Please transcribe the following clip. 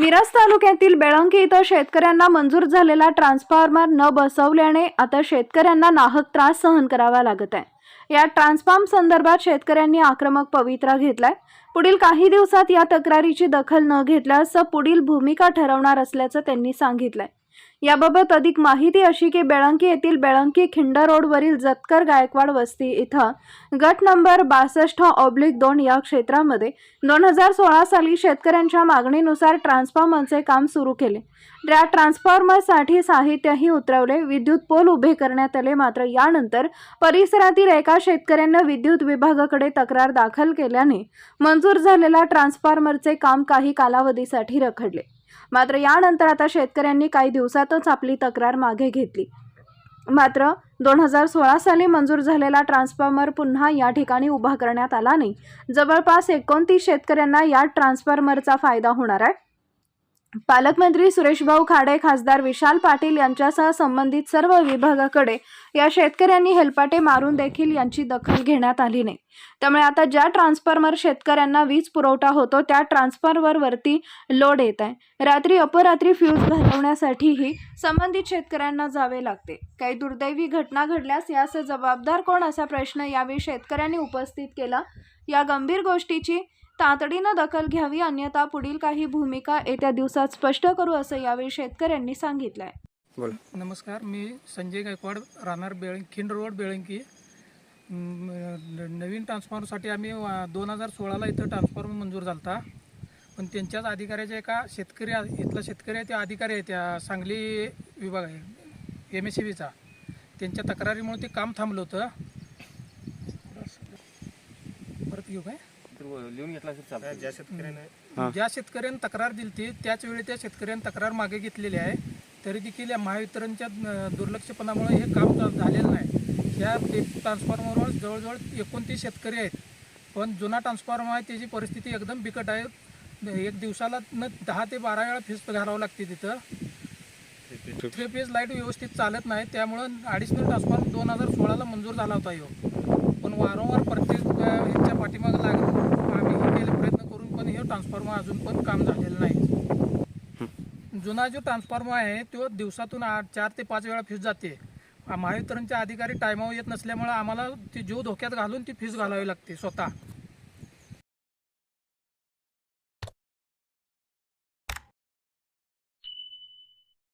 मिरज तालुक्यातील बेळंकी इथं शेतकऱ्यांना मंजूर झालेला ट्रान्सफॉर्मर न बसवल्याने आता शेतकऱ्यांना नाहक त्रास सहन करावा लागत आहे. या ट्रान्सफॉर्म संदर्भात शेतकऱ्यांनी आक्रमक पवित्रा घेतलाय. पुढील काही दिवसात या तक्रारीची दखल न घेतल्यास पुढील भूमिका ठरवणार असल्याचं त्यांनी सांगितलंय. याबाबत अधिक माहिती अशी की बेळंकी येथील बेळंकी खिंड रोडवरील जतकर गायकवाड वस्ती इथं गट नंबर बासष्ट ऑब्लिक दोन या क्षेत्रामध्ये दोन हजार सोळा साली शेतकऱ्यांच्या मागणीनुसार ट्रान्सफॉर्मरचे काम सुरू केले. त्या ट्रान्सफॉर्मरसाठी साहित्यही उतरवले. विद्युत पोल उभे करण्यात आले. मात्र यानंतर परिसरातील एका शेतकऱ्यानं विद्युत विभागाकडे तक्रार दाखल केल्याने मंजूर झालेल्या ट्रान्सफॉर्मरचे काम काही कालावधीसाठी रखडले. मात्र यानंतर आता शेतकऱ्यांनी काही दिवसातच आपली तक्रार मागे घेतली. मात्र दोन हजार सोळा साली मंजूर झालेला ट्रान्सफॉर्मर पुन्हा या ठिकाणी उभा करण्यात आला नाही. जवळपास एकोणतीस शेतकऱ्यांना या ट्रान्सफॉर्मरचा फायदा होणार आहे. पालकमंत्री सुरेशभाऊ खाडे खासदार विशाल पाटील यांच्यासह संबंधित सर्व विभागाकडे या शेतकऱ्यांनी हेलपाटे मारून देखील यांची दखल घेण्यात आली नाही. त्यामुळे आता ज्या ट्रान्सफॉर्मर शेतकऱ्यांना वीज पुरवठा होतो त्या ट्रान्सफॉर्मरवरती लोड येत आहे. रात्री अपरात्री फ्यूज घालवण्यासाठीही संबंधित शेतकऱ्यांना जावे लागते. काही दुर्दैवी घटना घडल्यास यास जबाबदार कोण असा प्रश्न यावेळी शेतकऱ्यांनी उपस्थित केला? या गंभीर गोष्टीची तातडीनं दखल घ्यावी अन्यथा पुढील काही भूमिका येत्या दिवसात स्पष्ट करू असं यावेळी शेतकऱ्यांनी सांगितलंय. बोला. नमस्कार मी संजय गायकवाड राहणार बेळंकी खिंड रोड बेळंकी. नवीन ट्रान्सफॉर्मरसाठी आम्ही दोन हजार सोळाला इथं ट्रान्सफॉर्मर मंजूर झाला होता पण त्यांच्याच अधिकाऱ्याच्या एका शेतकरी इथला शेतकरी आहे त्या अधिकारी आहे त्या सांगली विभाग आहे एम एस सी बीचा त्यांच्या तक्रारीमुळे ते काम थांबलं होतं. परत घेऊ काय? लिहून घेतला असेल चालतं ज्या शेतकऱ्याने हां. ज्या शेतकऱ्यानं तक्रार दिली ती त्याच वेळी त्या शेतकऱ्यानं तक्रार मागे घेतलेली आहे. तरी देखील या महावितरणच्या अं, दुर्लक्षपणामुळे हे काम झालेलं नाही. या ट्रान्सफॉर्मरवर जवळजवळ एकोणतीस शेतकरी आहेत. पण जुना ट्रान्सफॉर्मर आहे त्याची परिस्थिती एकदम बिकट आहे. एक दिवसाला न दहा ते बारा वेळा फीस घालावं लागते तिथं. थ्री फेज लाइट व्यवस्थित चालत नाही. त्यामुळं ॲडिशनल ट्रान्सफॉर्मर दोन हजार सोळाला मंजूर झाला होता ह्यो पण वारंवार प्रत्येक ह्याच्या पाठीमागं लागत आम्ही हे केले प्रयत्न करून पण हे ट्रान्सफॉर्मर अजून पण काम झालेलं नाही. जुना जो ट्रान्सफॉर्मर आहे तो दिवसातून आठ चार ते पाच वेळा फीज जाते. महावितरणचे अधिकारी टायमावर येत नसल्यामुळे आम्हाला ती जीव धोक्यात घालून ती फीज घालावी लागते स्वतः.